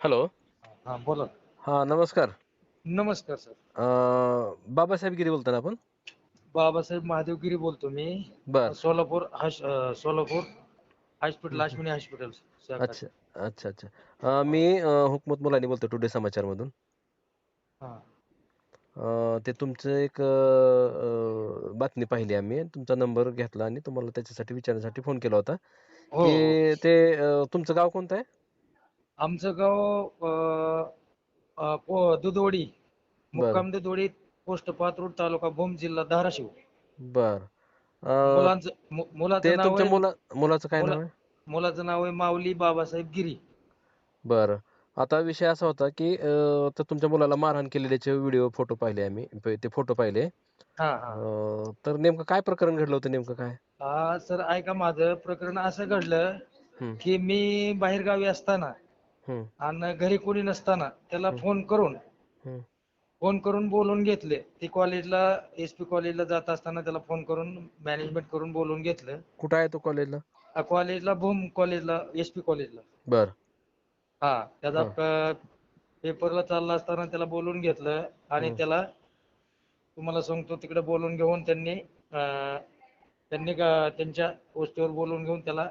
Hello हा बोला. हा नमस्कार. नमस्कार सर. अं, बाबासाहेब गिरी बोलता ना आपण? बाबासाहेब महादेवगिरी बोलतो मी. बर. सोलापूर हाश- अं, सोलापूर हॉस्पिटल अश्विनी हॉस्पिटल शाखा. अच्छा अच्छा अच्छा. अं, मी अं, हुकमत मुलानी बोलतो टुडे समाचार मधून हा. अं, ते तुमचं एक अं, अं, बातमी पाहिली आम्ही. तुमचा नंबर घेतला आणि तुम्हाला त्याच्यासाठी विचारण्यासाठी फोन केला होता. हो. की ते अं, तुमचं गाव कोणतं आहे? आमचं गाव दुधवडी मुक्काम दुधवडी पोस्ट पात्रूड तालुका भूम जिल्हा धाराशिव. बर. मुलांचं मु- ते मुलाचं नाव तुमच्या आहे मुला मुलाचं काय नाव मुला- आहे? मुलाचं नाव आहे माऊली बाबासाहेब गिरी. बर. आता विषय असा होता की अं, तर तुमच्या मुलाला मारहाण केलेल्याचे व्हिडिओ फोटो पाहिले आम्ही प- ते फोटो पाहिले. हा हा. अं, तर नेमकं काय प्रकरण घडलं होतं नेमकं काय? हा सर ऐका माझं. प्रकरण असं घडलं हम्म, की मी बाहेरगावी असताना आणि घरी कोणी नसताना त्याला फोन करून. फोन करून बोलून घेतले. ती कॉलेजला एस पी कॉलेजला जात असताना त्याला फोन करून मॅनेजमेंट करून बोलून घेतलं. कुठं आहे तो कॉलेजला? कॉलेजला भूम कॉलेजला एस पी कॉलेजला. बर. हा त्याचा पेपरला चालला असताना त्याला बोलून घेतलं आणि. त्याला तुम्हाला सांगतो तिकडे बोलून घेऊन त्यांनी त्यांनी त्यांच्या गोष्टीवर बोलून घेऊन त्याला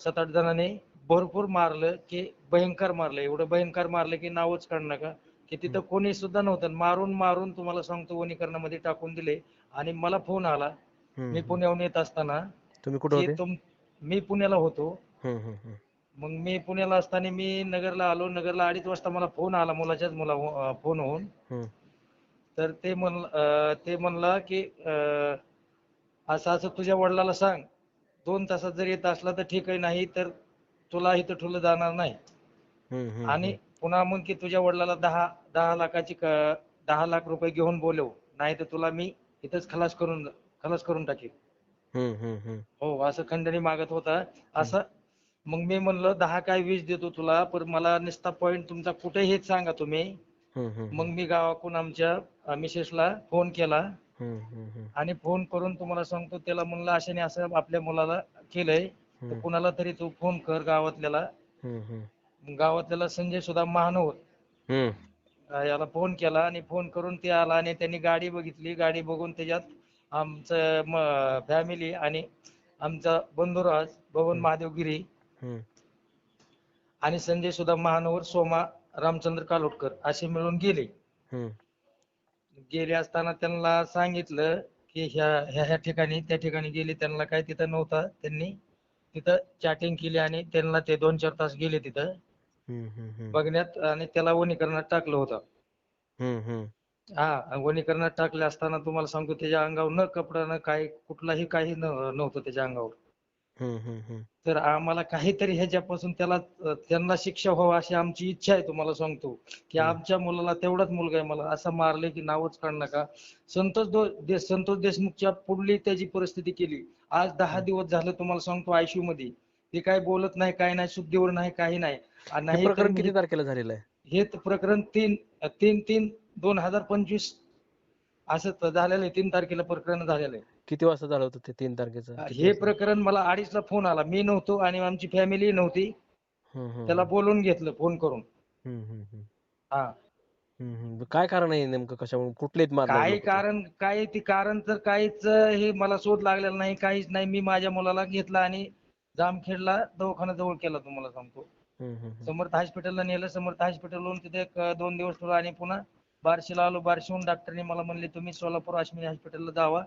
सात आठ जणांनी भरपूर मारलं की भयंकर मारलं. एवढं भयंकर मारलं की नावच काढ नका. की तिथं कोणी सुद्धा नव्हतं. मारून मारून तुम्हाला सांगतो वनीकरणामध्ये टाकून दिले. आणि मला फोन आला. मी पुण्याहून येत असताना तुम्ही कुठं मी पुण्याला होतो. मग मी पुण्याला असताना मी नगरला आलो. नगरला अडीच वाजता मला फोन आला. मुलाच्याच मुला फोन होऊन. तर ते म्हण ते म्हणला की असं असं तुझ्या वडिलाला सांग. दोन तासात जर येत असला तर ठीक आहे. नाही तर तुला इथं ठेवलं जाणार नाही. आणि पुन्हा मग की तुझ्या वडिलाला दहा दहा लाखाची दहा लाख रुपये घेऊन बोलव. नाही तर तुला मी इथंच खलास करून खलास करून टाकेल. हो असं खंडणी मागत होता. असं मग मी म्हणलं दहा काय वीस देतो तुला पण मला नुसता पॉईंट तुमचा कुठे हेच सांगा तुम्ही. मग मी गावाकडून आमच्या मिसेसला फोन केला. आणि फोन करून तुम्हाला सांगतो त्याला म्हणलं अशाने असं आपल्या मुलाला केलंय. तर. कुणाला तरी तू फोन कर गावातल्याला. गावातल्याला संजय सुद्धा. अं, याला फोन केला आणि फोन करून ते आला आणि त्यांनी गाडी बघितली. गाडी बघून त्याच्यात आमचं फॅमिली आणि आमचा बंधुराज भवन महादेवगिरी. आणि संजय सुद्धा महानवर सोमा रामचंद्र कालोटकर असे मिळून गेले. गेले असताना त्यांना सांगितलं की ह्या ह्या ह्या ठिकाणी त्या ठिकाणी गेले. त्यांना काय तिथं नव्हता. त्यांनी तिथं चॅटिंग केली आणि त्यांना ते दोन चार तास गेले तिथं. बघण्यात आणि त्याला वनीकरणात टाकलं होतं. हा वनीकरणात टाकले असताना तुम्हाला सांगतो त्याच्या अंगावर न कपडा न काही कुठलाही काही न- नव्हतं त्याच्या अंगावर. तर आम्हाला काहीतरी ह्याच्यापासून त्याला त्यांना शिक्षा व्हावं अशी आमची इच्छा आहे तुम्हाला सांगतो. की आमच्या मुलाला तेवढाच मुलगा आहे मला असं मारले की नावच काढ नका. संतोष संतोष देशमुखच्या पुढली त्याची परिस्थिती केली. आज दहा दिवस झालं तुम्हाला सांगतो आयसीयू मध्ये ते काय बोलत नाही काय नाही शुद्धीवर नाही काही नाही. आणि हे नाही प्रकरण किती तारखेला झालेलं आहे? हे प्रकरण तीन तीन तीन दोन हजार पंचवीस असं झालेलं आहे. तीन तारखेला प्रकरण झालेलं आहे. किती वाजता झालं होतं ते तीन तारखेचं हे? प्रकरण मला अडीचला फोन आला मी नव्हतो आणि आमची फॅमिली नव्हती हम्म, हम्म, त्याला बोलून घेतलं फोन करून हम्म, हम्म, हम्म. हा हम्म, हम्म. काय कारण आहे नेमकं कशामुळे कुठले लोकं ते? कारण काय ती कारण तर काहीच हे मला शोध लागलेला नाही काहीच नाही मी माझ्या मुलाला घेतला आणि जामखेडला दवाखाना जवळ केला तुम्हाला सांगतो हम्म, हम्म, हम्म. समर्थ हॉस्पिटलला नेलं समर्थ हॉस्पिटलवरून तिथे एक दोन दिवस ठेवलं आणि पुन्हा बार्शीला आलो बार्शीहून डॉक्टरनी मला म्हणले तुम्ही सोलापूर अश्विनी हॉस्पिटलला जावा.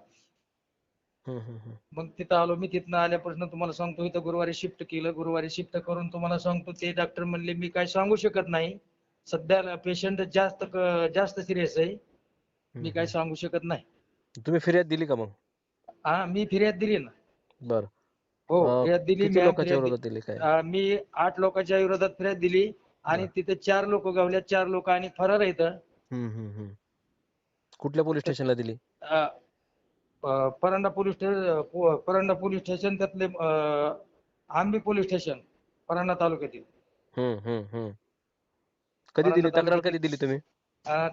मग तिथं आलो मी तिथनं आल्यापासून तुम्हाला सांगतो इथं गुरुवारी शिफ्ट केलं गुरुवारी शिफ्ट करून तुम्हाला सांगतो ते डॉक्टर म्हणले मी काय सांगू शकत नाही. सध्या पेशंट जास्त जास्त सिरियस आहे. मी काय सांगू शकत नाही. तुम्ही फिर्याद दिली का मग? हा मी फिर्याद दिली ना. बर. हो फिर्याद दिली मी मी आठ लोकांच्या विरोधात फिर्याद दिली आणि तिथे चार लोक गावल्या चार लोक आणि फरार आहेत. कुठल्या पोलीस स्टेशनला दिली? Paranda police station Paranda police station त्यातले आंबी पोलीस स्टेशन परांडा तालुक्यातील. कधी दिली तक्रार कधी दिली तुम्ही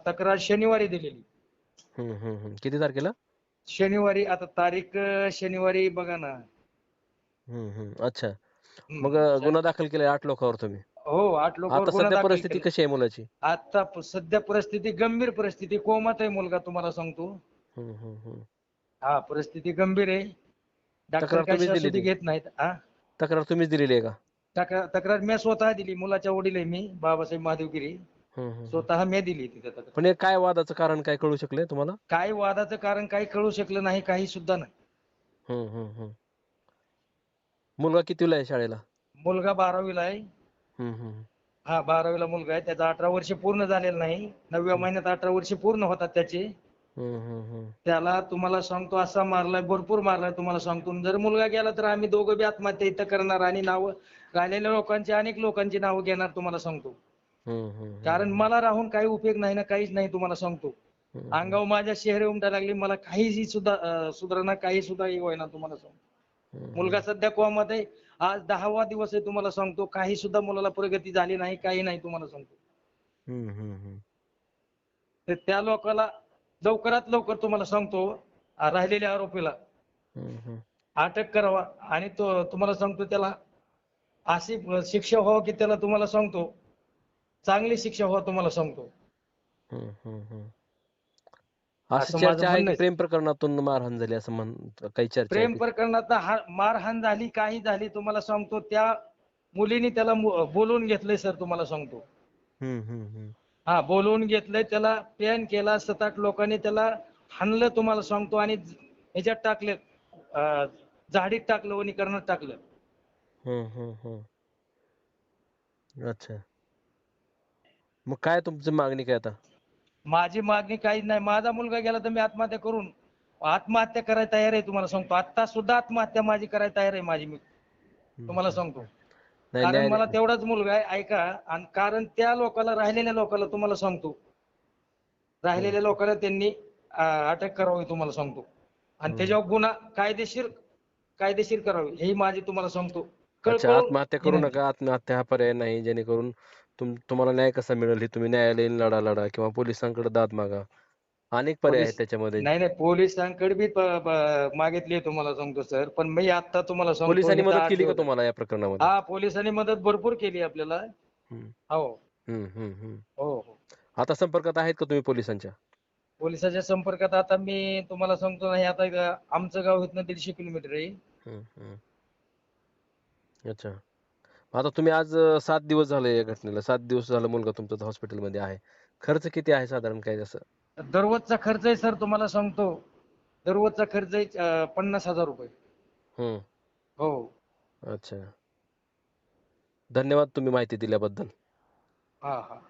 तक्रार शनिवारी दिलेली. किती तारखेला शनिवारी आता तारीख शनिवारी बघा ना. अच्छा. मग गुन्हा दाखल केलाय आठ लोकांवर तुम्ही हो आठ लोक आता सध्या परिस्थिती कशी आहे मुलाची आता सध्या परिस्थिती गंभीर परिस्थिती कोमात आहे मुलगा तुम्हाला सांगतो. हा परिस्थिती गंभीर आहे. डॉक्टर तक्रार काही तुम्हीच दिली शाश्वती? घेत नाहीत हा. तक्रार तुम्हीच दिलेली आहे का? तक्रार तक्रार मी स्वतः दिली मुलाच्या वडील आहे मी बाबासाहेब महादेवगिरी हम्म, हम्म, हम्म. स्वतः मी दिली तिथे तक्रार. पण हे काय वादाचं कारण काय कळू शकलंय तुम्हाला? काय वादाचं कारण काही कळू शकलं नाही काही सुद्धा नाही. हम्म, हम्म, हम्म. मुलगा कितीला आहे शाळेला? मुलगा बारावीला आहे. हम्म, हम्म. हा बारावीला मुलगा आहे. त्याचा अठरा वर्ष पूर्ण झालेलं नाही. नवव्या महिन्यात अठरा वर्ष पूर्ण होतात त्याचे. त्याला तुम्हाला सांगतो असा मारलाय भरपूर मारलाय तुम्हाला सांगतो. जर मुलगा गेला तर आम्ही दोघं बी आत्महत्या इथं करणार आणि नाव राहिलेल्या लोकांची अनेक लोकांची नावं घेणार तुम्हाला सांगतो. कारण मला राहून काही उपयोग नाही ना काहीच नाही तुम्हाला सांगतो. अंगावर माझ्या शहरे उमटा लागली मला काहीही सुद्धा सुधारणा काही सुद्धा होईना तुम्हाला सांगतो. मुलगा सध्या कोमात आहे आज दहावा दिवस आहे तुम्हाला सांगतो काही सुद्धा मुलाला प्रगती झाली नाही काही नाही तुम्हाला सांगतो. तर त्या लोकाला लवकरात लवकर तुम्हाला सांगतो राहिलेल्या आरोपीला. अटक करावा आणि तो तुम्हाला सांगतो त्याला अशी शिक्षा व्हावं की त्याला तुम्हाला सांगतो चांगली शिक्षा व्हावं तुम्हाला सांगतो. प्रेम प्रकरणातून मारहाण झाली असं म्हण काही चर्चा प्रेम प्रकरणात मारहाण झाली काही झाली तुम्हाला सांगतो त्या मुलीने त्याला बोलवून घेतलंय सर तुम्हाला सांगतो. हा बोलवून घेतलंय त्याला प्लॅन केला सात आठ लोकांनी त्याला हाणलं तुम्हाला सांगतो आणि ह्याच्यात टाकलं झाडीत टाकलं वनीकरणात टाकलं. हम्म, हम्म, हम्म. अच्छा. मग काय तुमची मागणी काय आता? माझी मागणी काहीच नाही. माझा मुलगा गेला तर मी आत्महत्या करून आत्महत्या करायला तयार आहे तुम्हाला सांगतो. आता सुद्धा आत्महत्या माझी करायला तयार आहे माझी मी. तुम्हाला सांगतो. कारण मला तेवढाच मुलगा आहे ऐका. आणि कारण त्या लोकाला राहिलेल्या लोकाला तुम्हाला सांगतो. राहिलेल्या लोकांना त्यांनी अं, अटक करावी तुम्हाला सांगतो. आणि त्याच्यावर गुन्हा कायदेशीर कायदेशीर करावी. हे माझी तुम्हाला सांगतो. अच्छा कळकळून आत्महत्या करू विनंती. नका. आत्महत्या हा पर्याय नाही. जेणेकरून तुम तुम्हाला न्याय कसा मिळेल हे तुम्ही न्यायालयीन लढा लढा किंवा पोलिसांकडे दाद मागा. अनेक पर्याय आहेत त्याच्यामध्ये. नाही नाही पोलिसांकडे बी प- प- मागितली आहे तुम्हाला सांगतो सर. पण मी आता तुम्हाला सांगतो पोलिसांनी मदत केली का तुम्हाला या प्रकरणामध्ये? हा पोलिसांनी मदत भरपूर केली आपल्याला. हम्म, हो. हम्म, हम्म, हम्म. हो हो. आता संपर्कात आहेत का तुम्ही पोलिसांच्या? पोलिसाच्या संपर्कात आता मी तुम्हाला सांगतो नाही आता आमचं गाव इथनं दीडशे किलोमीटर आहे. हम्म, हम्म. अच्छा. आता तुम्ही आज अं, सात दिवस झाले या घटनेला. सात दिवस झालं मुलगा तुमचा हॉस्पिटलमध्ये आहे. खर्च किती आहे साधारण काय जसं दररोजचा खर्च आहे सर तुम्हाला सांगतो. दररोजचा खर्च आहे अं, पन्नास हजार रुपये. हम्म हो. अच्छा. धन्यवाद तुम्ही माहिती दिल्याबद्दल. हा हा.